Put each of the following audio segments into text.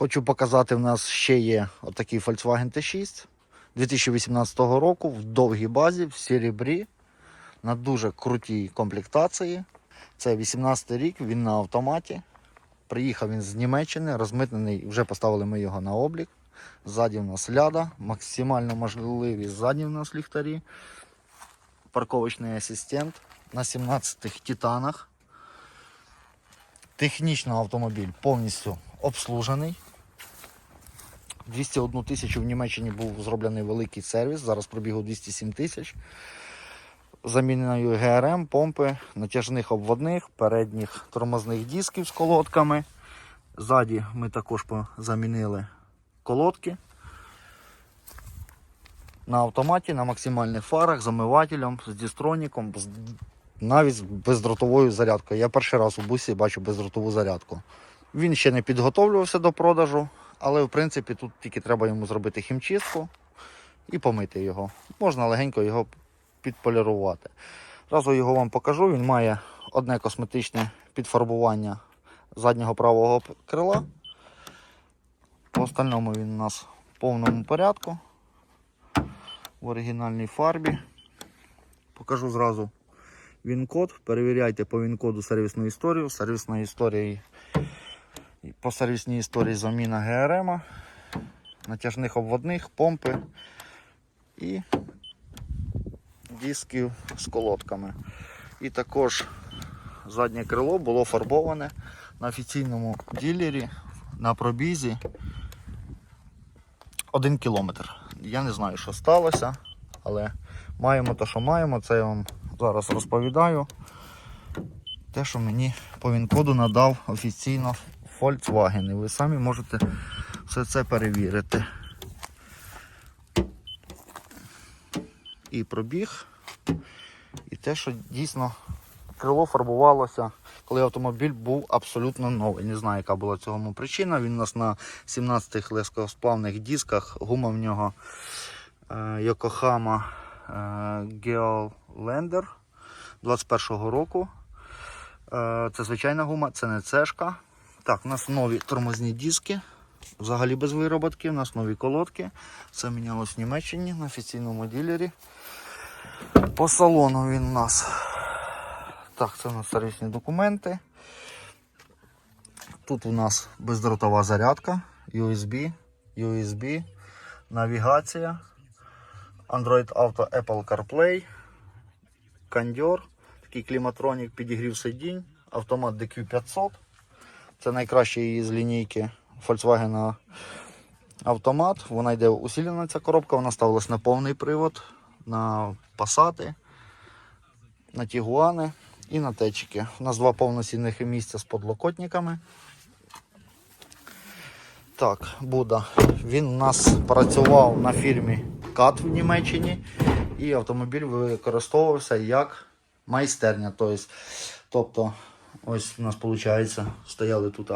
Хочу показати, в нас ще є отакий Volkswagen T6 2018 року в довгій базі, в серебрі, на дуже крутій комплектації. Це 18 рік, він на автоматі. Приїхав він з Німеччини, розмитнений, вже поставили ми його на облік. Ззаді в нас ляда, максимально можливі ззаді в нас ліхтарі. Парковочний асистент на 17 титанах. Технічно автомобіль повністю обслужений. 201 тисячу в Німеччині був зроблений великий сервіс, зараз пробігу 207 тисяч. Заміненою ГРМ, помпи, натяжних обводних, передніх тормозних дисків з колодками. Ззаді ми також замінили колодки. На автоматі, на максимальних фарах, з омивателем, з дістроніком, навіть з бездротовою зарядкою. Я перший раз у бусі бачу бездротову зарядку. Він ще не підготовлювався до продажу, але в принципі тут тільки треба йому зробити хімчистку і помити його. Можна легенько його підполірувати. Разу його вам покажу. Він має одне косметичне підфарбування заднього правого крила. По остальному він у нас в повному порядку. В оригінальній фарбі. Покажу зразу він-код. Перевіряйте по він-коду сервісну історію. Сервісна історія по сервісній історії заміна ГРМ, натяжних обводних, помпи і дисків з колодками. І також заднє крило було фарбоване на офіційному ділері на пробізі 1 кілометр. Я не знаю, що сталося, але маємо те, що маємо. Це я вам зараз розповідаю. Те, що мені по він-коду надав офіційно Volkswagen. І ви самі можете все це перевірити. І пробіг, і те, що дійсно крило фарбувалося, коли автомобіль був абсолютно новий. Не знаю, яка була цьому причина. Він у нас на 17-х легкосплавних дисках, гума в нього е, Yokohama е, Geolander 21-го року. Е, Це звичайна гума, це не цешка. Так, у нас нові тормозні диски. Взагалі без вироботки, у нас нові колодки. Це мінялось в Німеччині на офіційному ділері. По салону він у нас. Так, це у нас сервісні документи. Тут у нас бездротова зарядка, USB, USB, навігація, Android Auto Apple CarPlay, кондьор, такий кліматронік, підігрів сидінь, автомат DQ500. Це найкращий із лінійки Volkswagen автомат. Вона йде усилена ця коробка, вона ставилась на повний привод, на Passat, на Тігуани і на течики. У нас два повноцінних місця з подлокотниками. Так, Буда. Він у нас працював на фірмі КАТ в Німеччині і автомобіль використовувався як майстерня. Тобто ось у нас виходить, стояли тут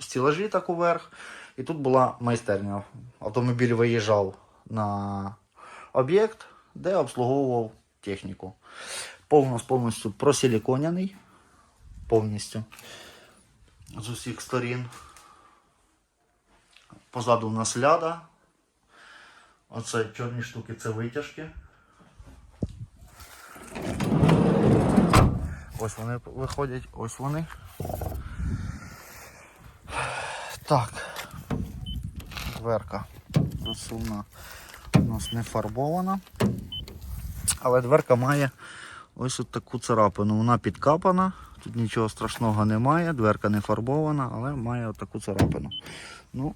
стілажі так уверх, і тут була майстерня. Автомобіль виїжджав на об'єкт, де обслуговував техніку. Повністю, повністю просиліконяний. Повністю. З усіх сторін. Позаду у нас ляда. Оце чорні штуки це витяжки. Ось вони виходять, ось вони. Так. Дверка розсувна у нас не фарбована. Але дверка має ось от таку царапину. Вона підкапана, тут нічого страшного немає, дверка не фарбована, але має от таку царапину. Ну,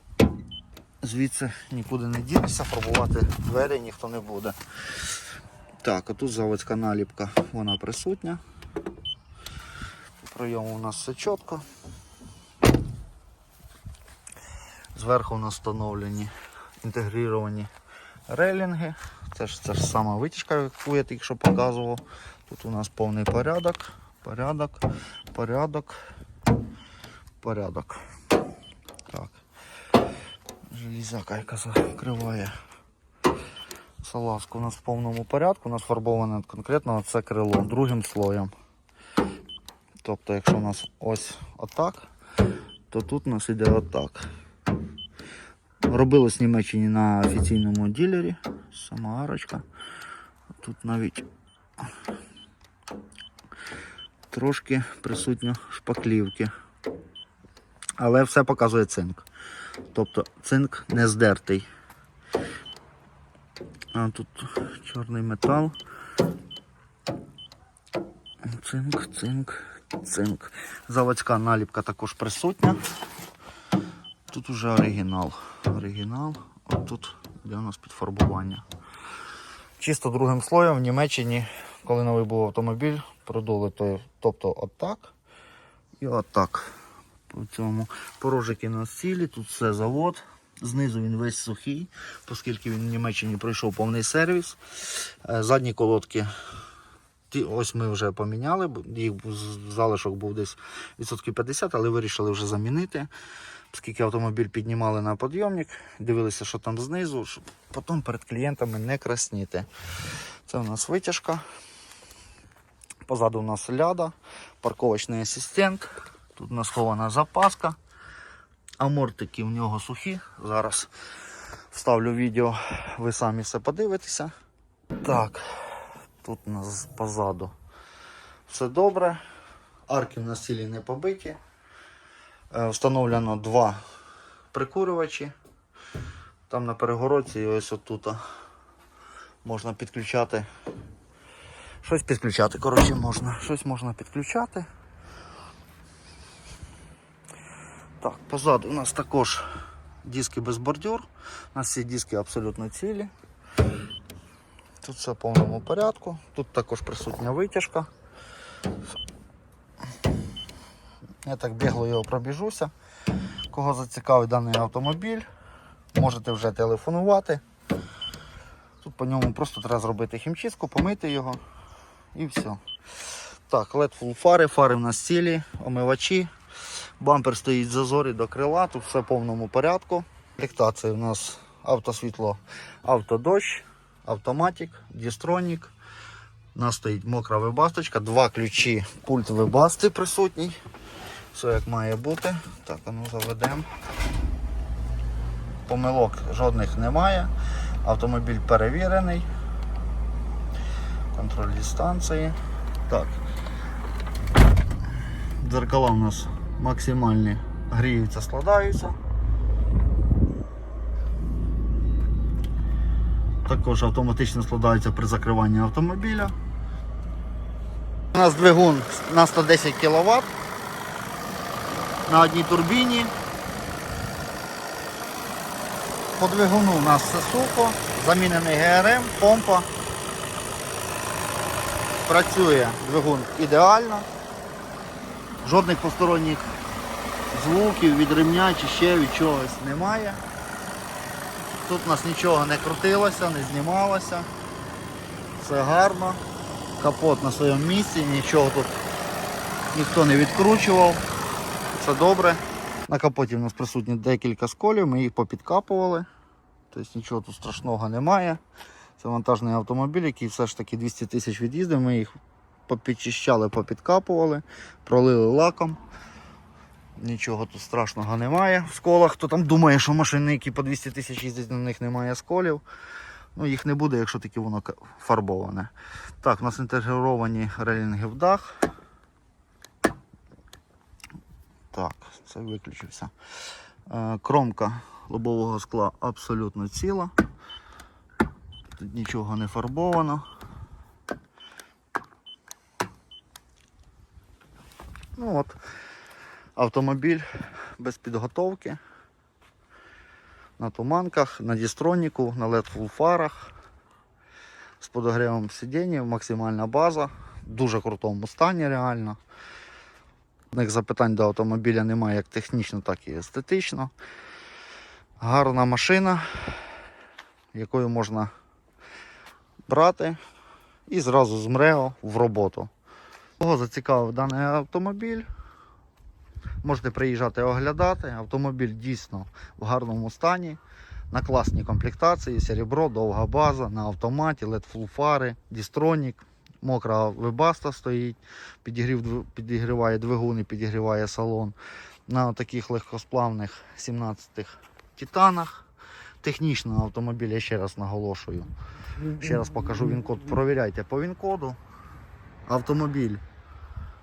звідси нікуди не дінешся, фарбувати двері ніхто не буде. Так, а тут заводська наліпка, вона присутня. Прийому у нас все чітко. Зверху у нас встановлені інтегровані рейлінги. Це ж це ж сама витяжка, яку я тільки що показував. Тут у нас повний порядок, порядок, порядок, порядок. Так. Железяка, яка закриває салазку у нас в повному порядку. У нас фарбоване конкретно це крило другим слоєм. Тобто, якщо у нас ось отак, то тут у нас іде отак. Робилось в Німеччині на офіційному ділері. Сама арочка. Тут навіть трошки присутньо шпаклівки. Але все показує цинк. Тобто цинк не здертий. А тут чорний метал. Цинк, цинк, цинк. Заводська наліпка також присутня. Тут уже оригінал. Оригінал, а тут де у нас підфарбування. Чисто другим слоєм в Німеччині, коли новий був автомобіль, продули той, тобто отак і отак. По цьому порожики на цілі, тут все завод. Знизу він весь сухий, оскільки він в Німеччині пройшов повний сервіс. Е, Задні колодки Ті, ось ми вже поміняли, їх залишок був десь відсотків 50, але вирішили вже замінити. Оскільки автомобіль піднімали на підйомник, дивилися, що там знизу, щоб потім перед клієнтами не красніти. Це у нас витяжка. Позаду у нас ляда, парковочний асистент. Тут у нас схована запаска. Амортики в нього сухі. Зараз вставлю відео, ви самі все подивитеся. Так, Тут нас позаду все добре. Арки на стілі не побиті. Е, Встановлено два прикурювачі. Там на перегородці і ось отут можна підключати. Щось підключати, коротше, можна. Щось можна підключати. Так, позаду у нас також диски без бордюр. У нас всі диски абсолютно цілі. Тут все в повному порядку. Тут також присутня витяжка. Я так бігло його пробіжуся. Кого зацікавить даний автомобіль, можете вже телефонувати. Тут по ньому просто треба зробити хімчистку, помити його і все. Так, LED full фари, фари в нас цілі, омивачі. Бампер стоїть в зазорі до крила, тут все в повному порядку. Комплектація у нас автосвітло, автодощ, автоматик, дістронік. У нас стоїть мокра вибасточка, два ключі, пульт вибасти присутній. Все як має бути. Так, ну заведемо. Помилок жодних немає. Автомобіль перевірений. Контроль дистанції. Так. Дзеркала у нас максимальні гріються, складаються. Також автоматично складаються при закриванні автомобіля. У нас двигун на 110 кВт на одній турбіні. По двигуну у нас все сухо, замінений ГРМ, помпа. Працює двигун ідеально. Жодних посторонніх звуків від ремня чи ще від чогось немає. Тут у нас нічого не крутилося, не знімалося. Все гарно. Капот на своєму місці, нічого тут ніхто не відкручував. Все добре. На капоті в нас присутні декілька сколів, ми їх попідкапували. Тобто нічого тут страшного немає. Це вантажний автомобіль, який все ж таки 200 тисяч від'їздив. Ми їх попідчищали, попідкапували, пролили лаком. Нічого тут страшного немає в сколах. Хто там думає, що машини, які по 200 тисяч їздять, на них немає сколів. Ну, їх не буде, якщо таки воно фарбоване. Так, у нас інтегровані рейлінги в дах. Так, це виключився. Е, Кромка лобового скла абсолютно ціла. Тут нічого не фарбовано. Ну от, автомобіль без підготовки. На туманках, на дістроніку, на LED фарах. З подогрівом сидіння, максимальна база. В дуже крутому стані реально. Жодних запитань до автомобіля немає як технічно, так і естетично. Гарна машина, якою можна брати і зразу з МРЕО в роботу. Кого зацікавив даний автомобіль, можете приїжджати оглядати. Автомобіль дійсно в гарному стані. На класній комплектації, серебро, довга база, на автоматі, LED фари, дістронік, мокра вебаста стоїть, підігрів, підігріває двигун і підігріває салон. На таких легкосплавних 17-х титанах. технічного автомобіля, я ще раз наголошую. Ще раз покажу він-код. Провіряйте по він-коду. Автомобіль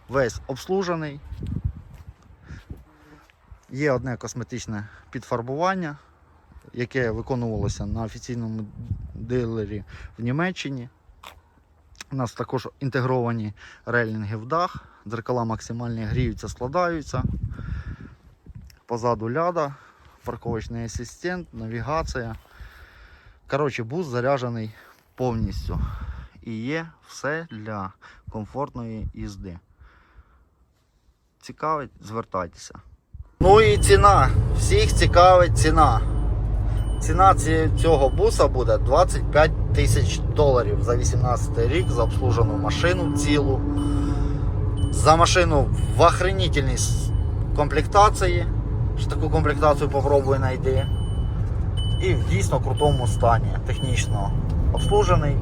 весь обслужений. Є одне косметичне підфарбування, яке виконувалося на офіційному дилері в Німеччині. У нас також інтегровані рейлінги в дах, дзеркала максимальні гріються, складаються. Позаду ляда, парковочний асистент, навігація. Коротше, бус заряджений повністю. І є все для комфортної їзди. Цікавить, звертайтеся. Ну і ціна. Всіх цікавить ціна. Ціна цього буса буде 25 тисяч доларів за 18 рік за обслужену машину цілу. За машину в охренительній комплектації. Що таку комплектацію попробуй знайти. І в дійсно крутому стані. Технічно обслужений.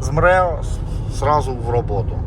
Змре с- зразу в роботу.